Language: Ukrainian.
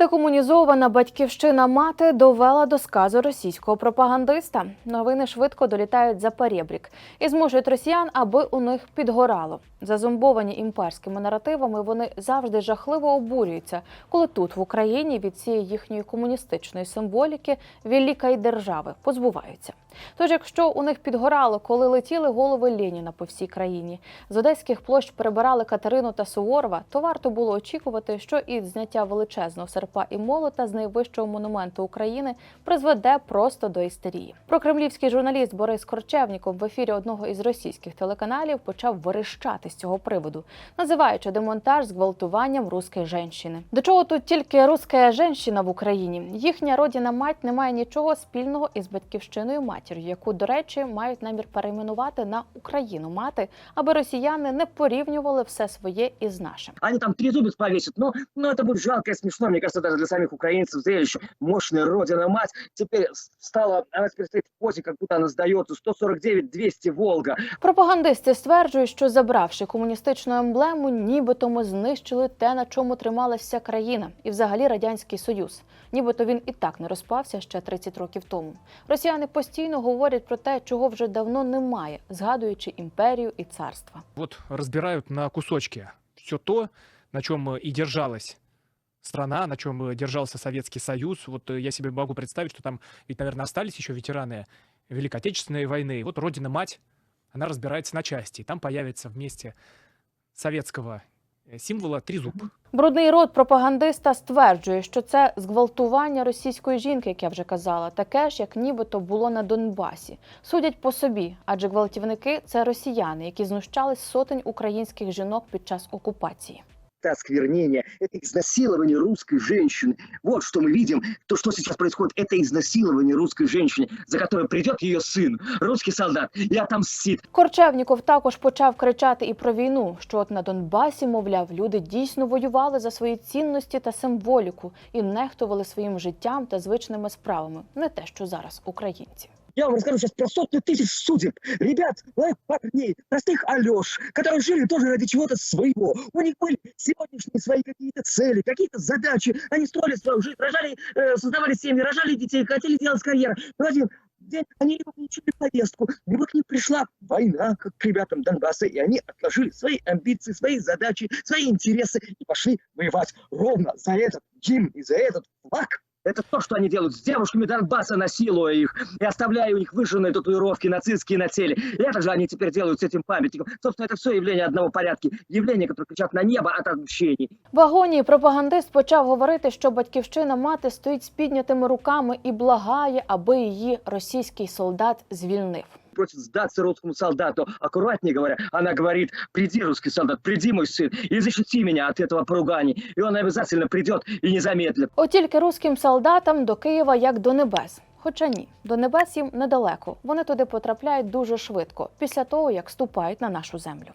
Декомунізована батьківщина мати довела до сказу російського пропагандиста. Новини швидко долітають за перебрік і змушують росіян, аби у них підгорало. Зазумбовані імперськими наративами, вони завжди жахливо обурюються, коли тут, в Україні, від цієї їхньої комуністичної символіки великої держави позбуваються. Тож, якщо у них підгорало, коли летіли голови Леніна по всій країні, з одеських площ перебирали Катерину та Суворова, то варто було очікувати, що і зняття величезного серпа і молота з найвищого монументу України призведе просто до істерії. Прокремлівський журналіст Борис Корчевніков в ефірі одного із російських телеканалів почав верещати з цього приводу, називаючи демонтаж зґвалтуванням руської жінки. До чого тут тільки руська жінка в Україні? Їхня родина мать не має нічого спільного із батьківщиною матір'ю, яку, до речі, мають намір перейменувати на Україну мати, аби росіяни не порівнювали все своє із нашим. Они там трезубец повесят. Но, но это будет жалко и смешно, мне кажется, даже для самих украинцев. Зрелище. Мощная родина-мать теперь с- стала, она теперь стоит в позе, как будто она сдается. 149-200 Волга. Пропагандисти стверджують, що забравши комуністичну емблему, нібито ми знищили те, на чому трималася вся країна, і взагалі радянський союз. Нібито він і так не розпався ще 30 років тому. Росіяни постійно говорять про те, чого вже давно немає, згадуючи імперію і царства. вот разбирают на кусочки все то, на чем и держалась страна, на чем держался Советский Союз. Вот э, я себе могу представить, что там ведь, наверное, остались еще ветераны Великой Отечественной войны. И вот Родина-Мать, она разбирается на части. И там появится вместе советского э, символа трезуб. Брудний рот пропагандиста стверджує, що це зґвалтування російської жінки, як я вже казала, таке ж, як нібито було на Донбасі. Судять по собі, адже гвалтівники це росіяни, які знущались сотень українських жінок під час окупації Это осквернение, это изнасилование русской женщины. Вот что мы видим, то, что сейчас происходит, это изнасилование русской женщины, за которой придет ее сын, русский солдат, и отомстит. Корчевніков також почав кричати і про війну, що от на Донбасі, мовляв, люди дійсно воювали за свої цінності та символіку і нехтували своїм життям та звичними справами, не те, що зараз українці. Я вам расскажу сейчас про сотни тысяч судеб. Ребят, моих парней, простых Алеш, которые жили тоже ради чего-то своего. У них были сегодняшние свои какие-то цели, какие-то задачи. Они строили свою жизнь, рожали, э, создавали семьи, рожали детей, хотели делать карьеру. Но день они либо получили повестку, либо к ним пришла война, как к ребятам Донбасса, и они отложили свои амбиции, свои задачи, свои интересы и пошли воевать ровно за этот гимн и за этот флаг. Это то, что они делают с девушками Донбасса, насилуя их и оставляя у них выжженные татуировки нацистские на теле. И это же они теперь делают с этим памятником. Собственно, это все явление одного порядка. Явления, которые кричат на небо от отмщений. В агонії пропагандист почав говорити, що батьківщина мати стоїть з піднятими руками і благає, аби її російський солдат звільнив. Просит сдаться русскому солдату. Аккуратнее говоря, она говорит, приди, русский солдат, приди, мой сын, и защити меня от этого поругания. И он обязательно придет и не замедлит. От тільки русським солдатам до Києва як до небес. Хоча ні, до небес їм недалеко. Вони туди потрапляють дуже швидко, після того як ступають на нашу землю.